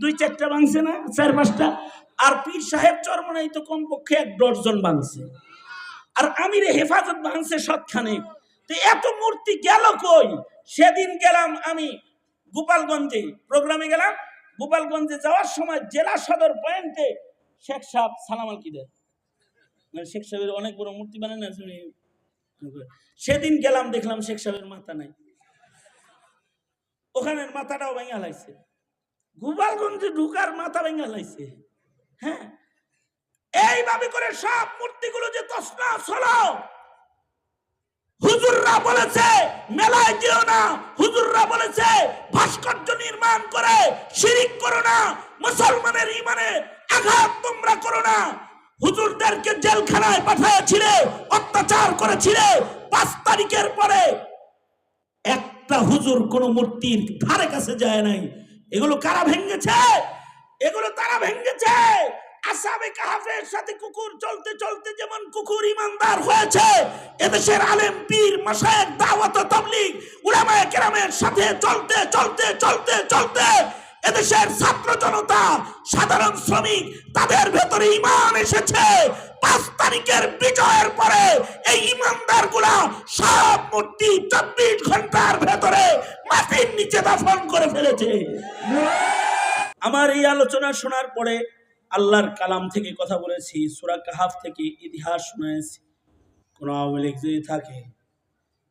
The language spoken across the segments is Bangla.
দুই চারটা ভাঙছে না, চার পাঁচটা। আর পীর সাহেব চরমনাই তো কমপক্ষে এক ডজন ভাঙছে। আর আমির হেফাজত ভাঙছে সৎখানে তো এত মূর্তি গেল কই? সেদিন গেলাম আমি গোপালগঞ্জে। প্রোগ্রামে গেলাম, গোপালগঞ্জে যাওয়ার সময় জেলা সদর পয়েন্টে শেখ সাহেব সালাম আলকি দেয় মানে শেখ সাহেবের অনেক বড় মূর্তি বানায় না শুনি সেদিন গেলাম, দেখলাম শেখ সাহেবের মাথা নাই। ওখানের মাথাটাও ভেঙে লাইছে গোপালগঞ্জে ঢুকার মাথা ভেঙে লাইছে। হ্যাঁ? এইভাবে করে সব মূর্তিগুলো যে তসনা হলো, হুজুররা বলেছে, মেলায় যেও না। হুজুররা বলেছে, ভাস্কর্য নির্মাণ করে শিরিক করো না, মুসলমানের ইমানে আঘাত তোমরা করো না। হুজুরদেরকে জেলখানায় পাঠিয়েছিলে, অত্যাচার করেছিলে। পাঁচ তারিখের পরে একটা হুজুর কোন মূর্তির ধারে কাছে যায় নাই। এগুলো কারা ভেঙ্গেছে এগুলো তারা ভেঙ্গেছে আসামে কাহাফের সাথে কুকুর চলতে চলতে যেমন কুকুর ইমানদার হয়েছে, এদেশের আলেম পীর মাসায়েক দাওয়াত তাবলীগ, উলামায়ে কেরামের সাথে চলতে চলতে চলতে চলতে এদেশের ছাত্র জনতা, সাধারণ শ্রমিক, তাদের ভেতরে ইমান এসেছে। পাঁচ তারিখের বিজয়ের পরে এই ইমানদারগুলা সব মূর্তি চব্বিশ ঘণ্টার ভেতরে মাটির নিচে দাফন করে ফেলেছে। আমার এই আলোচনা শোনার পরে আল্লাহর কালাম থেকে কথা বলেছি, সুরা কাহাফ থেকে ইতিহাস শুনেছি। কোনো আওয়ামী লীগ যদি থাকে,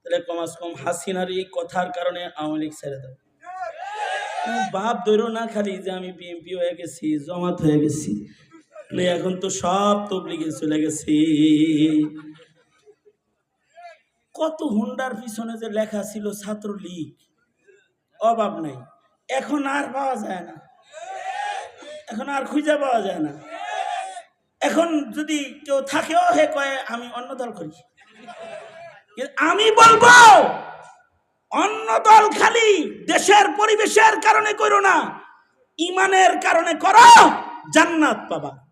তাহলে কমাস কম হাসিনার এই কথার কারণে আওয়ামী লীগ ছেড়ে দেবে। বাপ ধরো না খালি যে আমি বিএনপি হয়ে গেছি, জমাত হয়ে গেছি। এখন তো সব তবলিগে চলে গেছি। কত হুন্ডার পিছনে যে লেখা ছিল ছাত্রলীগ, অভাব নাই। এখন আর পাওয়া যায় না। এখন আর খুঁজে পাওয়া যায় না। এখন যদি কেউ থাকেও হে কয়ে, আমি অন্য দল করি। আমি বলব, অন্য দল খালি দেশের পরিবেশের কারণে করো না, ইমানের কারণে করো, জান্নাত পাবা।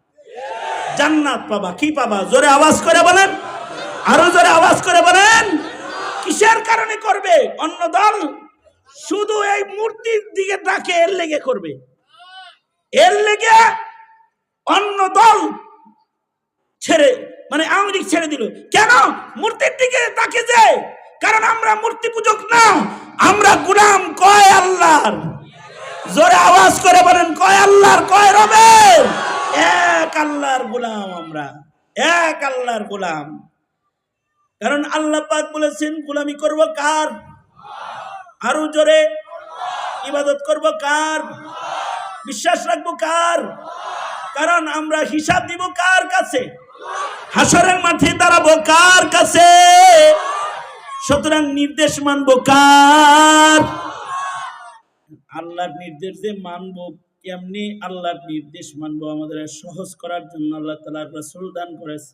জান্নাত পাবা। কি পাবা? জোরে আওয়াজ করে বলেন। আরও জোরে আওয়াজ করে বলেন। কিসের কারণে করবে? অন্য দল শুধু এই মূর্তির দিকে ডাকে এর লেগে করবে। এর লেগে অন্য দল ছেড়ে মানে আওয়ামী ছেড়ে দিল। কেন? মূর্তির দিকে তাকে যে, কারণ আমরা মূর্তি পূজক না। আমরা গুলাম কয় আল্লাহর? জোরে আওয়াজ করে বলেন, কয় আল্লাহর, কয় রবের? এক আল্লাহর গুলাম আমরা। এক আল্লাহর গুলাম। কারণ আল্লাহ পাক বলেছেন, গুলামি করব কার? আরও জোরে। ইবাদত করব কার? বিশ্বাস রাখব কার? কারণ আমরা হিসাব দিব কার কাছে? হাসরের মাঠে দাঁড়াবো কার কাছে? সুতরাং নির্দেশ মানবো কার? আল্লাহর নির্দেশ যে মানবো কেমনি আল্লাহর নির্দেশ মানবো, আমাদের সহজ করার জন্য আল্লাহ তালার রসুল দান করেছে।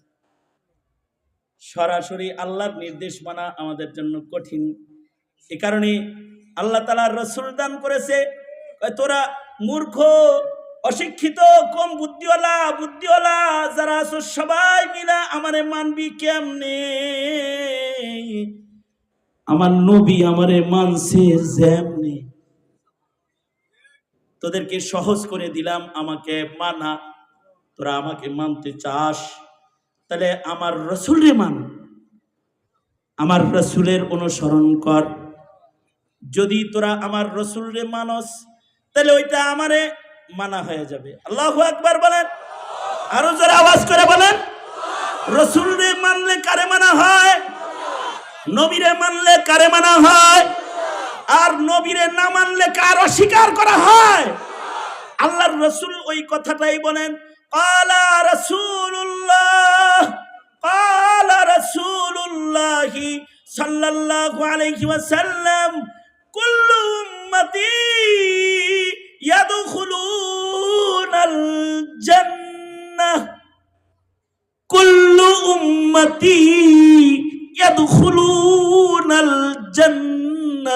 সরাসরি আল্লাহর নির্দেশ মানা আমাদের জন্য কঠিন। এ কারণে আল্লাহ তালার রসুল দান করেছে তোরা মূর্খ, অশিক্ষিত, কম বুদ্ধিওয়ালা বুদ্ধিওয়ালা, যারা আছো সবাই মিলা আমারে মানবি কেমনে? আমার নবী আমারে মানছে যেমনি। তোদেরকে সহজ করে দিলাম, আমাকে মানা। তোরা আমাকে মানতে চাস। তাহলে আমার রসুলরে মান। আমার রসুলের অনুসরণ কর। যদি তোরা আমার রসুলরে মানস, তাহলে ওইটা আমারে মানা হয়ে যাবে। আল্লাহ একবার বলেন। আরও যারা আওয়াজ করে বলেন। রসুলরে মানলে কারে মানা হয়? নবীরে মানলে কারে মানা হয়? আর নবীরে না মানলে কার অস্বীকার করা হয়? আল্লাহর রসুল ওই কথাটাই বলেন, কালা রসুল্লাহ কালা রসুল্লাহ সাল্লাল্লাহু আলাইহি ওয়াসাল্লাম, কুল্লু উম্মতি ইয়াদখুলুনাল জান্নাহ, কুল্লু উম্মতি ইয়াদখুলুনাল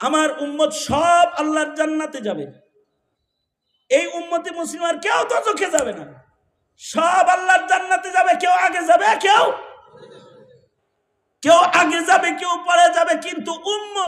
আমার উম্মত সব আল্লাহর জান্নাতে যাবে। এই উম্মতে মুসলিম আর কেউ তো চোখে যাবে না। সব আল্লাহর জান্নাতে যাবে, কেউ আগে যাবে, কেউ? কেউ আগে যাবে, কেউ পরে যাবে, কিন্তু উম্মত